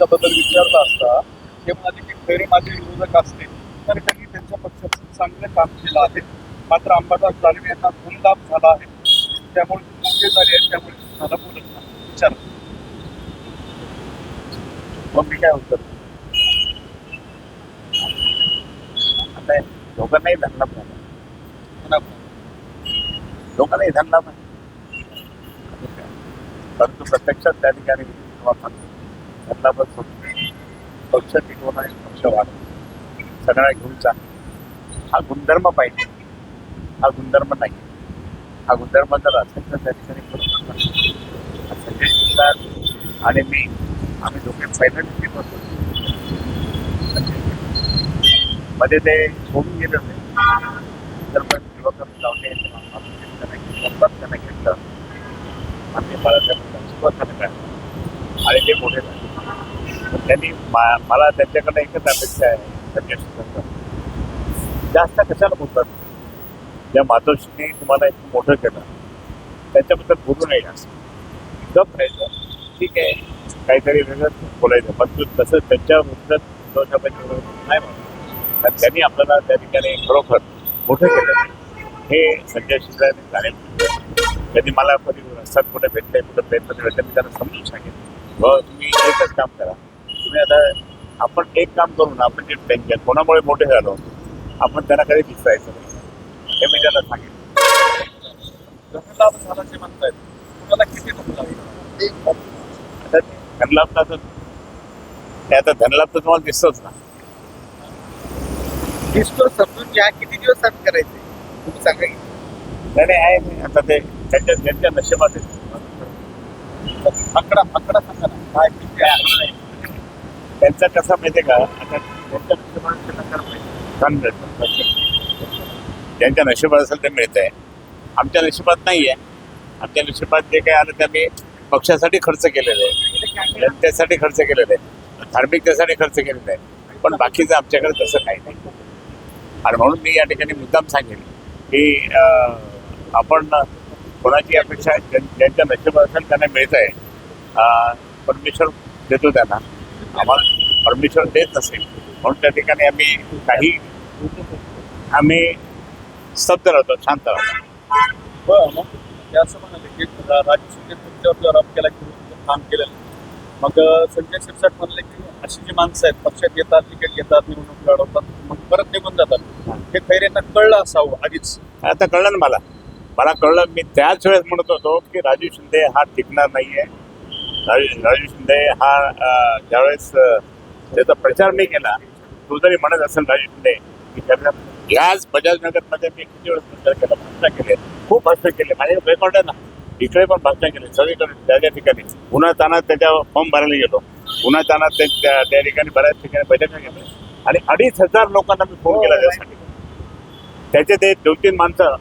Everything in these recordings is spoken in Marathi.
पक्षाबद्दल विचारला असता हे म्हणाले की खरे माझे विरोधक असते तर त्यांनी त्यांच्या पक्षाचं चांगलं काम केलं आहे. मात्र अंबादास दानवे यांना गुणलाभ झाला आहे. त्यामुळे मोठे झाले आहेत त्यामुळे तुम्हाला बोलत नाही. विचार. मग मी काय उत्तर आता दोघांनाही धरला पाहिजे. दोघांनाही धरला पाहिजे. परंतु प्रत्यक्षात त्या ठिकाणी धरला पण सोडतो. पक्ष टिकवणं आणि पक्ष वाढवणं सगळ्या घेऊन जा हा गुणधर्म पाहिजे. हा गुणधर्म नाही. हा गुणधर्म जर असेल तर त्या ठिकाणी करू संजय शिरसाट आणि मी आम्ही दोघे फायनल टीम होतो मध्ये ते सोडून गेले होते. तर पण युवक लावले त्यांना घेतलं आणि मला सुरुवात झालं आणि ते मोठे झाले त्यांनी मा- मला त्यांच्याकडे एकच अपेक्षा आहे जास्त कशाला बोलतात? ज्या मातोश्रीने तुम्हाला एक मोठं केलं. त्याच्याबद्दल बोलू नये असं गप राहायचं ठीक आहे. काहीतरी वेगळंच बोलायचं. पण तू तसं त्यांच्याबद्दल दोन नाही म्हणत. कारण त्यांनी आपल्याला त्या ठिकाणी खरोखर मोठं केलं. हे संजय शिंदे जाणीव त्यांनी मला कधी रस्त्यात कुठे भेटले कुठे प्रयत्न भेटले मी त्यांना समजून सांगेन. व तुम्ही एकच काम करा. तुम्ही आता आपण एक काम करू ना आपण जे टेन्शन कोणामुळे मोठे झालो आपण त्यांना कधी दिसायचं नाही हे मी त्यांना सांगेन धनलाभ म्हणतायत कुणाला किती धनलाभ आता ते धनलाभ तर ते आता धनलाभ तर तुम्हाला दिसतोच ना दिसतो समजून घ्या किती दिवस आम्ही करायचे तुम्ही सांगा की. नाही नाही, आहे नाही. आता ते त्यांच्या त्यांच्या नशिबात आहे. आकडा आकडा सांगा ना काय किती आहे? त्यांचा कसा माहितीये का? आता त्यांच्या नशिबात मिळतं. असेल ते मिळतंय. आमच्या नशिबात नाही आहे आमच्या नशिबात जे काही आलं ते आम्ही पक्षासाठी खर्च केलेले आहे. जनतेसाठी खर्च केलेले आहे. धार्मिकतेसाठी खर्च केलेले आहे. पण बाकीचं आमच्याकडे तसं काही नाही. आणि म्हणून मी या ठिकाणी मुद्दाम सांगेन की आपण कोणाची अपेक्षा ज्यां- ज्यांच्या नशिबात असेल त्यांना मिळत आहे परमेश्वर देतो त्यांना. आम्हाला परमेश्वर देत नसेल म्हणून त्या ठिकाणी आम्ही काही आम्ही स्तब्ध राहतो शांत राहतो. असं म्हणाले की राजू शिंदे तुमच्यावर आरोप केला की काम केलं नाही. मग संजय शिरसाट म्हणले की अशी जी माणसं आहेत पक्षात येतात तिकीट घेतात निवडणूक लढवतात मग परत निघून जातात. हे खैरेंना कळलं असावं आधीच. आता कळलं ना मला? मला कळलं मी त्याच वेळेस म्हणत होतो की राजू शिंदे हा टिकणार नाहीये. राजू राजू शिंदे हा ज्यावेळेस त्याचा प्रचार मी केला. तो जरी म्हणत असेल राजू शिंदे की त्यांना ह्याच बजाजनगरमध्ये मी किती वेळेस प्रचार केला भाषण केले खूप भाषण केले माझे रेकॉर्ड आहे ना इकडे पण भाषण केले सगळीकडे त्या त्या ठिकाणी. उन्हा तानात त्याच्या फॉर्म भरायला गेलो. उन्हा तानात ते- त्या त्या ठिकाणी बऱ्याच ठिकाणी बैठका गेले. आणि अडीच हजार लोकांना मी फोन केला त्यासाठी. त्याचे ते दोन तीन माणसं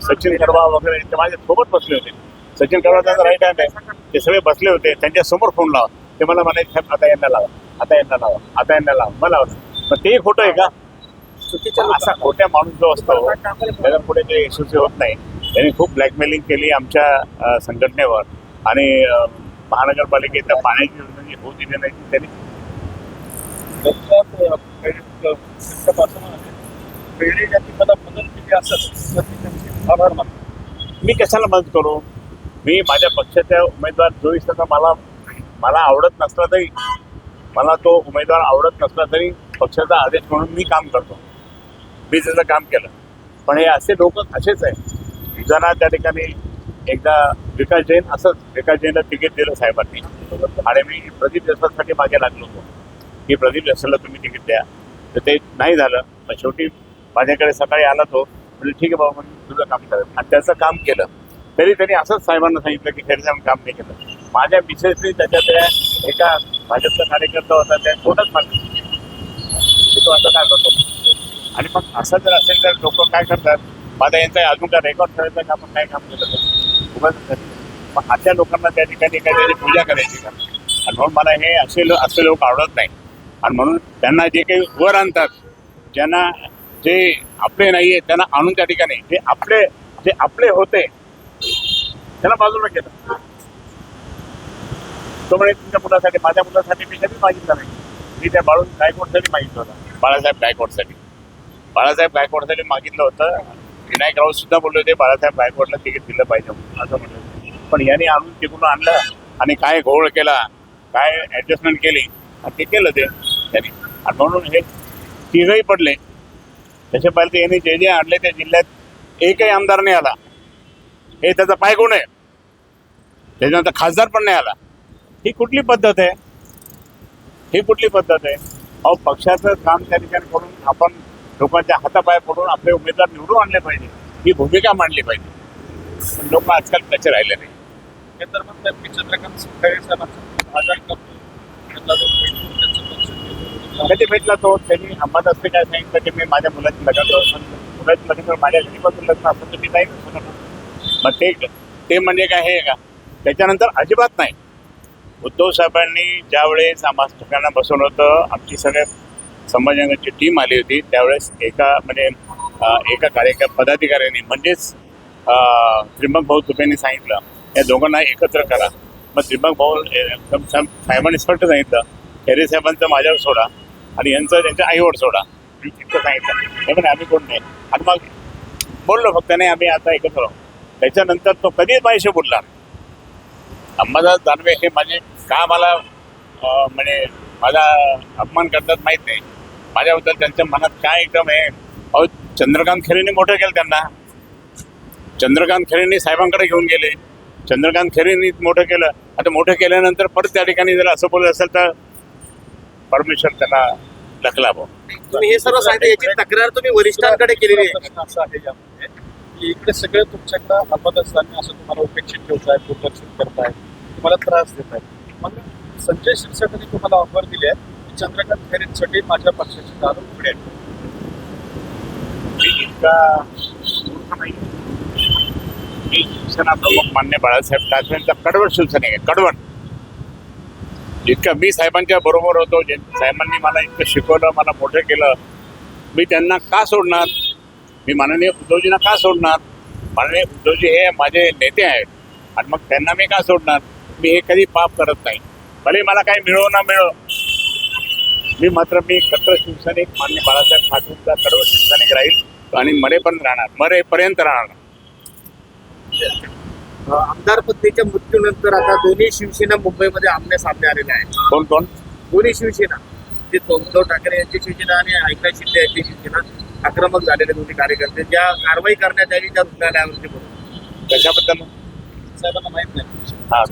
सचिन करवा वगैरे ते माझ्या सोबत बसले होते. सचिन करवा त्यांचा राईट हँड आहे. ते सगळे बसले होते. त्यांच्यासमोर फोन लावा ते मला म्हणायचे "साहेब, आता यांना लावा आता यांना लावा आता यांना लावा मला लावा पण ते खोटं आहे का? चुकीच्या असा खोट्या माणूस जो असतो त्याला पुढे काही यशस्वी होत नाही त्यांनी खूप ब्लॅकमेलिंग केली आमच्या संघटनेवर. आणि महानगरपालिकेच्या पाण्याची योजना जी होऊ दिली नाही त्यांनी मी कशाला मदत करू? मी माझ्या पक्षाच्या उमेदवार जो दिसला मला मला आवडत नसला तरी मला तो उमेदवार आवडत नसला तरी पक्षाचा आदेश म्हणून मी काम करतो. मी त्याचं काम केलं. पण हे असे लोक असेच आहे जरा त्या ठिकाणी एकदा विकास जैन असंच विकास जैनला तिकीट दिलं साहेबांनी. आणि मी प्रदीप देसाईसाठी मागे लागलो होतो. की प्रदीप देसाईला तुम्ही तिकीट द्या. तर ते नाही झालं. पण शेवटी माझ्याकडे सकाळी आला तो. म्हणजे ठीक आहे बाबा म्हणजे तुझं काम करायचं आणि त्याचं काम केलं. तरी त्यांनी असंच साहेबांना सांगितलं की खरी आम्ही काम नाही केलं. माझ्या मिसेसनी त्याच्यातल्या एका भाजपचा कार्यकर्ता होता त्या तोंडच मारलं की तो असं काय करतो? आणि मग असं जर असेल तर लोक काय करतात? माझा यांचा अजून काय रेकॉर्ड करायचा का? आपण काय काम केलं उगाच मग अशा लोकांना त्या ठिकाणी काहीतरी पूजा करायची का? आणि म्हणून मला हे असे लो- असे लोक आवडत नाही. आणि म्हणून त्यांना जे काही वर आणतात ज्यांना जे आपले नाहीये त्यांना आणून त्या ठिकाणी जे आपले जे आपले होते त्यांना बाजूला केलं. तो म्हणे तुमच्या मुलासाठी माझ्या मुलासाठी मी कधी मागितलं नाही. मी त्या बाळून गायकवाडसाठी मागितलं होतं. बाळासाहेब गायकवाडसाठी बाळासाहेब गायकवाडसाठी मागितलं होतं. विनायक राऊत सुद्धा बोलले होते बाळासाहेब गायकवाडला तिकीट दिलं पाहिजे. असं म्हणलं पण यांनी आणून तिकडून आणलं आणि काय घोळ केला काय ॲडजस्टमेंट केली आणि ते केलं ते त्यांनी. आणि म्हणून हे तिघही पडले. त्याच्या पहिले ते यांनी जे जे आणले त्या जिल्ह्यात एकही आमदार नाही आला. हे त्याचा पाय कोण आहे? त्याच्यानंतर खासदार पण नाही आला. ही कुठली पद्धत आहे? ही कुठली पद्धत आहे? अहो पक्षाचं काम त्या ठिकाणी करून आपण लोकांच्या हातापाय पडून आपले उमेदवार निवडून आणले पाहिजे. ही भूमिका मांडली पाहिजे. पण लोक आजकाल त्याचे राहिले नाही. कधी भेटला तो? त्यांनी अंबात असते काय सांगितलं? की मी माझ्या मुलाची लग्न मुलाची लग्न माझ्या घरीपासून लग्न असं तर मी नाही. मग ते ते म्हणजे काय हे का? त्याच्यानंतर अजिबात नाही. उद्धव साहेबांनी ज्यावेळेस आम्हा सगळ्यांना बसवलं होतं आमची सगळ्या संभाजीनगरची टीम आली होती. त्यावेळेस एका म्हणजे एका कार्यक्रम पदाधिकाऱ्यांनी म्हणजेच अं, त्रिंबक भाऊ तुपेंनी सांगितलं या दोघांना एकत्र करा. मग त्रिंबक भाऊ साहेबांनी स्पष्ट सांगितलं खैरे साहेबांचं माझ्यावर सोडा आणि यांचं त्यांच्या आईवर सोडा. मी इतकं सांगितलं हे म्हणे आम्ही कोण नाही. आणि मग बोललो फक्त नाही आम्ही आता एकत्र आहोत. त्याच्यानंतर तो कधीच माझ्याशी बोलला अंबादास दानवे हे माझे का मला म्हणजे माझा अपमान करतात माहीत नाही. माझ्याबद्दल त्यांच्या मनात काय एकदम आहे? अहो चंद्रकांत खैरेंनी मोठं केलं त्यांना. चंद्रकांत खैरेंनी साहेबांकडे घेऊन गेले. चंद्रकांत खैरेंनी मोठं केलं. आता मोठं केल्यानंतर परत त्या ठिकाणी जर असं बोलत असेल तर परमेश्वर त्यांना ढकलावं तुम्ही हे सर्व सांगितलं याची तक्रार तुम्ही वरिष्ठांकडे केलेली आहे. प्रश्न असा आहे यामध्ये की इकडे सगळे तुमच्याकडे अंमलदारांनी असं तुम्हाला उपेक्षित ठेवताय दुर्लक्षित करताय तुम्हाला त्रास देत आहेत मग संजय शिरसाटांनी तुम्हाला ऑफर दिली आहे. की चंद्रकांत खैरेंसाठी माझ्या पक्षाची दारू उघडेल मी इतका मूर्ख नाही. मी शिवसेना प्रमुख मान्य बाळासाहेब ठाकरेंचा कडवट शिवसैनिक आहे कडवट. मी साहेबांच्या बरोबर होतो जे साहेबांनी मला इतकं शिकवलं मला मोठं केलं मी त्यांना का सोडणार? मी माननीय उद्धवजींना का सोडणार? माननीय उद्धवजी हे माझे नेते आहेत. आणि मग त्यांना मी का सोडणार? मी हे कधी पाप करत नाही. भले मला काही मिळो ना मिळो. मी मात्र मी कट्टर शिवसैनिक मान्य बाळासाहेब ठाकरेंचा कडवट शिवसैनिक राहील. आणि मरेपर्यंत राहणार. मरेपर्यंत राहणार. आमदार पत्नीच्या मृत्यूनंतर आता दोन्ही शिवसेना मुंबईमध्ये आमने सामने आलेले आहेत. कोण कोण? दोन्ही शिवसेना. ते उद्धव ठाकरे यांची शिवसेना आणि एकनाथ शिंदे यांची शिवसेना आक्रमक झालेले दोन्ही कार्यकर्ते ज्या कारवाई करण्यात यावी त्या रुग्णालयावरती बोलू कशाबद्दल? साहेबांना माहीत नाही. हा